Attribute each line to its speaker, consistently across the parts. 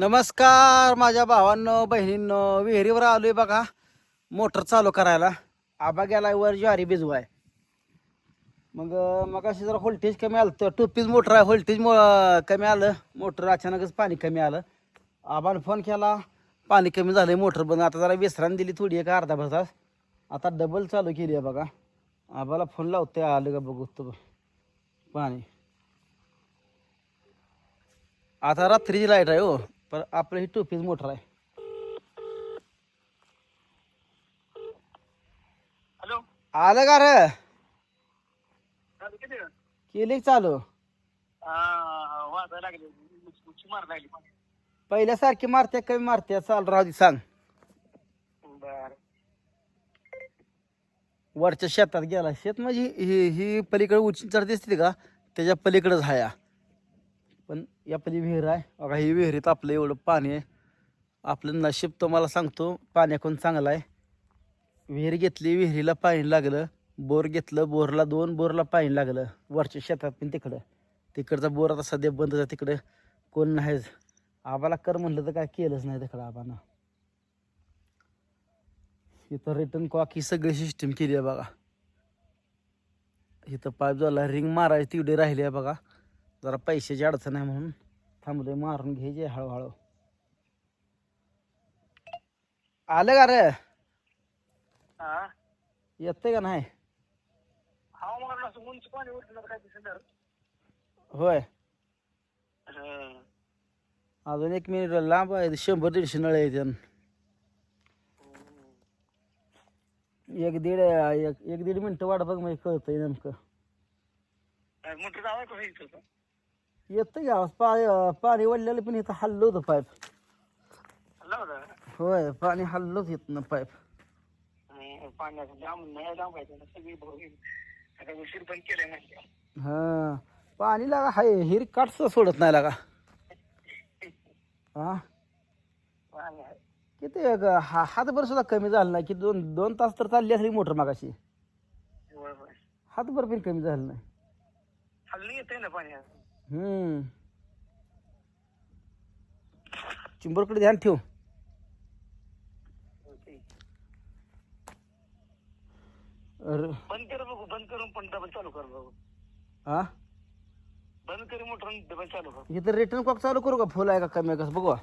Speaker 1: नमस्कार माझ्या भावांनो बहिणींनो विहिरीवर आलोय बघा. मोटर चालू करायला. आबा गेलाय वर ज्वारी भिजवाय. मग मग अशी जरा व्होल्टेज कमी आलं तर टोपीच मोटर आहे व्होल्टेज कमी आलं. मोटर अचानकच पाणी कमी आलं. आबाने फोन केला. पाणी कमी झालंय मोटर बंद. आता जरा विश्रांती दिली थोडी एक अर्धा भर तास. आता डबल चालू केली आहे बघा. आबाला फोन लावतोय आलं का बघू तो. पाणी. आता रात्रीची लाइट आहे हो. पण आपलं ही टोपीच मोटर आहे
Speaker 2: हॅलो.
Speaker 1: आलं का रे?
Speaker 2: झालं किती वेळ?
Speaker 1: केली का चालू?
Speaker 2: आ, वाजायला लागले. उची मार लागली
Speaker 1: पहिल्यासारखी मारते कमी मारते. चाल राहू दे सांग.
Speaker 2: बर.
Speaker 1: वरच्या शेतात गेला. शेत म्हणजे ही ही पलीकडे उंचीवर दिसते का? त्याच्या पलीकडेच हाया. पण या पली विहीर आहे. बघा ही विहिरीत आपलं एवढं पाणी आहे. आपलं नशीब तुम्हाला सांगतो पाण्याकून चांगलं आहे. विहीर घेतली विहिरीला पाणी लागलं. बोर घेतलं बोरला दोन बोरला पाणी लागलं. वरच्या शेतात पण तिकडं. तिकडचा बोर आता सध्या बंद आहे तिकडं. कोण नाहीच आबाला कर म्हणलं तर काय केलंच नाही तिकडं आबानं. इथं रिटर्न कॉक ही सगळी सिस्टीम केली आहे बघा. इथं पाईप झाला रिंग मारायची तेवढी राहिली आहे बघा. जरा पैशाची अडचण आहे म्हणून थांबलोय मारून घ्यायचे हळूहळू. आलं का रे?
Speaker 2: हा.
Speaker 1: येतंय का नाही?
Speaker 2: हा
Speaker 1: होय. अजून एक मिनिट लांब आहे शंभर दीडशे नळ आहे एक दीड एक एक दीड मिनिटं वाट बघ म्हणजे कळतंय नेमकं. येतं का आवाज पा पाणी वाढलेलं पण इथं हल्लं होतं पाईप. होय पाणी हल्लंच येत ना पाईप.
Speaker 2: पाण्याचं जाम नाही जाम सगळी भरून आता उशीर पण केलंय म्हणजे
Speaker 1: हा पाणी लागा हाय हिरी काटच सोडत नाही लागा. हा?
Speaker 2: पाणी
Speaker 1: किती एक हा हातभर सुद्धा कमी झालं नाही की दोन दोन तास तर चालली असली मोटर मागाशी. हातभर पण कमी झालं नाही.
Speaker 2: हल्ली येतंय ना पाणी. आता.
Speaker 1: हम्म. चिंबरकडे ध्यान ठेव. अरे,
Speaker 2: बंद कर बघू बंद करून पण डबल चालू कर बघू.
Speaker 1: हा
Speaker 2: बंद कर मोटर डबल चालू कर.
Speaker 1: इथं रिटर्न कॉक चालू करू का? फुल आहे का कमी आहे कसं बघू.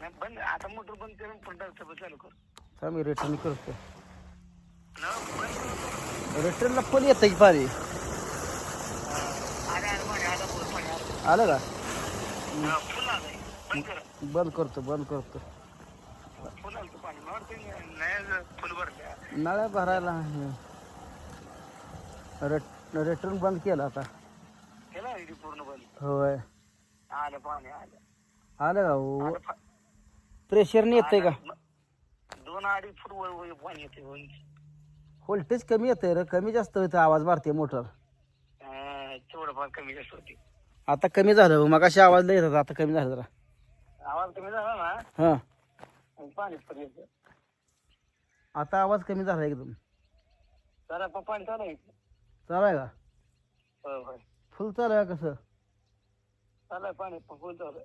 Speaker 2: नाही, बंद आता मोटर बंद करून पण डबल चालू कर.
Speaker 1: थांब रिटर्न करतो
Speaker 2: ना, बंद कर.
Speaker 1: रिटर्नला फुल येतं की पाणी
Speaker 2: आलं, आलं पाणी, आलं बोल पाणी, आलं.
Speaker 1: का
Speaker 2: हा. बंद कर.
Speaker 1: बंद करतो बंद करतो
Speaker 2: नाही.
Speaker 1: नळ्या भरायला हे. रिट- रिटर्न बंद केलं आता
Speaker 2: पूर्ण बंद.
Speaker 1: होय
Speaker 2: आलं पाणी, आलं.
Speaker 1: आलं का हो.
Speaker 2: आलं पा-
Speaker 1: प्रेशरने येतंय का.
Speaker 2: दोन अडीच फूट वर वर पाणी येते.
Speaker 1: व्होल्टेज कमी येतंय रे कमी जास्त होतं आवाज मारते मोटर
Speaker 2: थोडंफार कमी जास्त होती
Speaker 1: आता कमी झालं मग अशी आवाज लय येत होता आता कमी झालं जरा.
Speaker 2: आवाज कमी झाला ना?
Speaker 1: हां.
Speaker 2: पाणी
Speaker 1: आता आवाज कमी झाला एकदम.
Speaker 2: जरा पण पाणी चालू आहे.
Speaker 1: चालू आहे का?
Speaker 2: होय होय
Speaker 1: फुल चालू आहे कसं?
Speaker 2: चालू आहे पाणी पण फुल चालू आहे.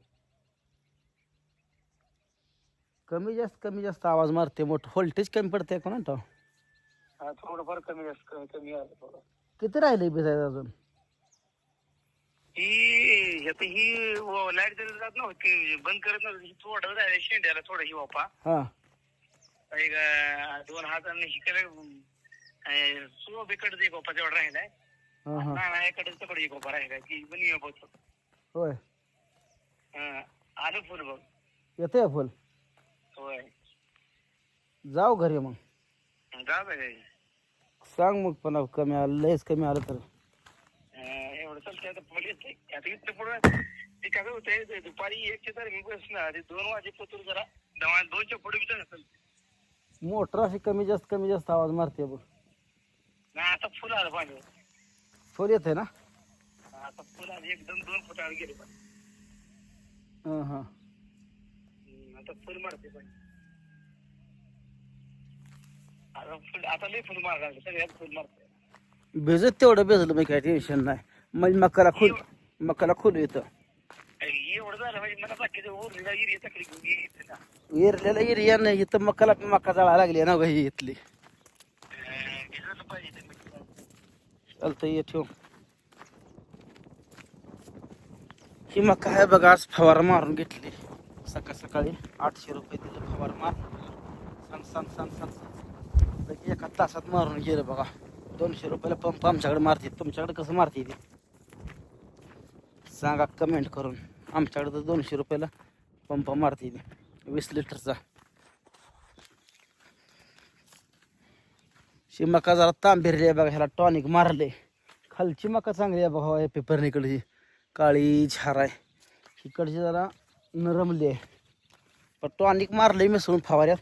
Speaker 1: कमी जास्त कमी जास्त आवाज मारते मोठं व्होल्टेज कमी पडते कोणा
Speaker 2: हा, थोडंफार कमी जास्त कमी कमी आलं थोडं.
Speaker 1: किती राहिले भिजायचं अजून?
Speaker 2: ही आता ही लाइट जरी जात नव्हती बंद करत नव्हती थोडं राहिलं शेंड्याला थोडं ही वापा.
Speaker 1: हां.
Speaker 2: एक अं, दोन हातांनी शिकायला सुरू बिकडच एक वापा तेवढा राहिलाय
Speaker 1: हां हां.
Speaker 2: तिकडे एक वापा राहिलाय ती पण ये बघतो
Speaker 1: होय.
Speaker 2: हं, आलं फुल बघ.
Speaker 1: येतंय फुल?
Speaker 2: होय.
Speaker 1: जाऊ घरी मग.
Speaker 2: जा बघ
Speaker 1: सांग मग पण कमी आलं लयच कमी आलं तर.
Speaker 2: एवढं चालतंय आता येते आता इथं पुढं ते काय होतंय ते दुपारी एकच्या तारखे बसणार. ते दोन वाजेपोतून जरा दवा दोनच्या पुढे बी चालतं
Speaker 1: मोटर अशी कमी जास्त कमी जास्त आवाज मारते बघ.
Speaker 2: नाही आता फुल आलं पाणी.
Speaker 1: फुल येते ना?
Speaker 2: आता फुल आलं एकदम दोन फुटावर गेले पण.
Speaker 1: हां हां.
Speaker 2: आता फुल मारते पण. आता फुल आता लय फुल मार लागले सगळ्यात फुल मारते
Speaker 1: भिजत तेवढं भिजलं मी काय टेन्शन नाही. म्हणजे मकाला खुल मकाला खुल येतं.
Speaker 2: एवढं झालं म्हणजे मला बाकीचं उरलेला एरिया टाकली घेऊन येते ना.
Speaker 1: एरलेला एरिया नाही इथं मकाला मका जाळा लागली ना ही इथली. चालतं ये ठेव. ही मका आहे बघा आज फवारा मारून घेतली. सकाळ सकाळी आठशे रुपये तिला फवारा मार. सांग सांग सांग सांग एका तासात मारून गेलं बघा. दोनशे रुपयाला पंप आमच्याकडे मारते. तुमच्याकडे कसं मारते ते? सांगा कमेंट करून. आमच्याकडे तर दोनशे रुपयाला पंप मारते वीस लिटरचा. शी मका जरा तांबेरली आहे बघा ह्याला टॉनिक मारले. खालची मका चांगली आहे बघा या पेपरनीकडची काळी झार आहे. इकडची जरा नरमली आहे. पण टॉनिक मारले मिसळून फवाऱ्यात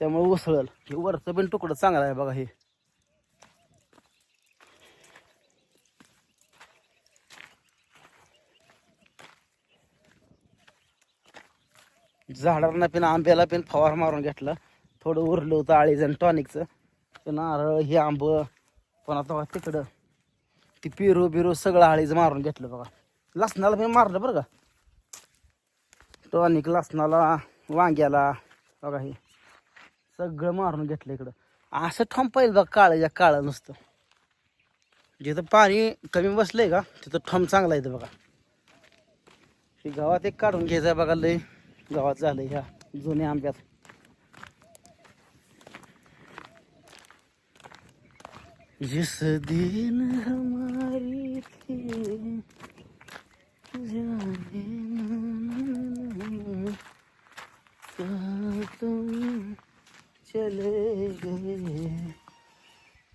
Speaker 1: त्यामुळे उसळल. हे वरचं पण तुकडं चांगलं आहे बघा हे. झाडांना पण आंब्याला पण फवार मारून घेतला. थोडं उरलं होतं आळीजण आणि टॉनिकचं. ते नारळ हे आंब पण आता बघा तिकडं. ती पेरू बिरू सगळं आळीचं मारून घेतलं बघा. लसणाला पण मारलं बरं का? टॉनिक लसणाला वांग्याला बघा हे. सगळं मारून घेतलं इकडं. असं ठंपाईल पाहिजे बघा काळं काळं नुसतं. जिथं पाणी कमी बसलंय का तिथं ठंप चांगला येतं बघा. गावात एक काढून घ्यायचं आहे बघा लय. गावात झालं ह्या जुन्या आंब्यात. जिस दिन हमारी थी जाने तुम चले गए।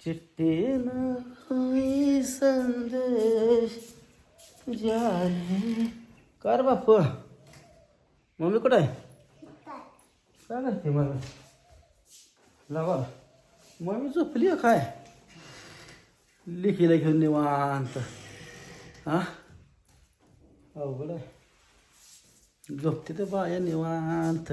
Speaker 1: चिट्टे न कोई संदेश जाने। कर बापू। मम्मी कुठं आहे? काय करते मला लावा. मम्मी झोपली आहे काय? लिखीला घेऊन निवांत. हा? अवघड आहे. झोपते तर बाया निवांत.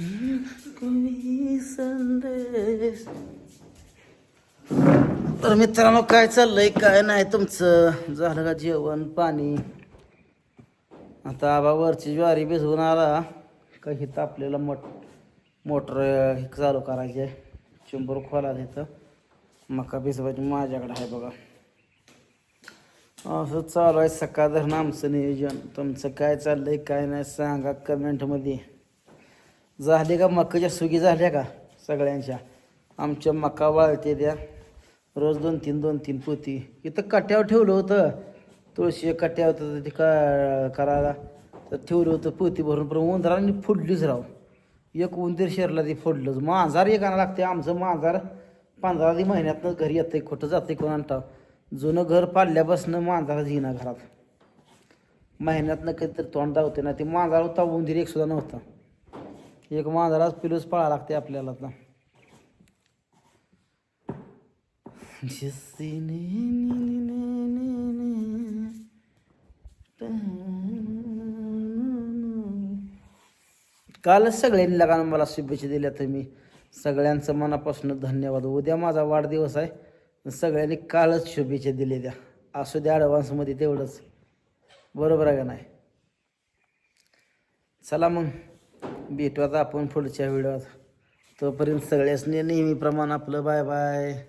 Speaker 1: न कोई संदेश? तर मित्रांनो काय चाललंय? काय नाही तुमचं झालं का जेवण पाणी? आता आबा वरची ज्वारी भिजवून आला. का हिथं आपल्याला मोट मोटर हे चालू करायचे आहे शंभर खोला तिथं मका भिजवायची माझ्याकडे आहे बघा. असं चालू आहे सकाळ धरण आमचं नियोजन. तुमचं काय चाललंय काय नाही सांगा कमेंटमध्ये झाले का मकाच्या सुगी? झाल्या का सगळ्यांच्या? आमच्या मका वाळते द्या रोज दोन तीन दोन तीन पोती. इथं काट्यावर ठेवलं होतं. तुळशी कट्यावर होतं ते का करायला. तर ठेवलं होतं पोती भरून पण उंदराने फोडलीच राव. एक उंदीर शेरला ते फोडलंच. मांजार एक आणा लागते आमचं मांजार पंधरा दि महिन्यातनं घरी येतंय. कुठं जातं कोण आणता? जुनं घर पाडल्यापासनं मांजारच येईना घरात. महिन्यातनं कधीतरी तोंड दावते ना ते मांजार होता उंदीर एक सुद्धा नव्हता. एक मांजराच पिलूच पळा लागते आपल्याला काल कालच सगळ्यांनी लगान मला शुभेच्छा दिल्या तुम्ही. सगळ्यांचं मनापासून धन्यवाद. उद्या माझा वाढदिवस आहे. सगळ्यांनी कालच शुभेच्छा दिल्या द्या असू द्या ॲडव्हान्समध्ये तेवढंच. बरोबर आहे का नाही? चला मग. भेटू आता आपण पुढच्या व्हिडिओत. तोपर्यंत सगळ्यासनी नेहमीप्रमाणे आपलं बाय बाय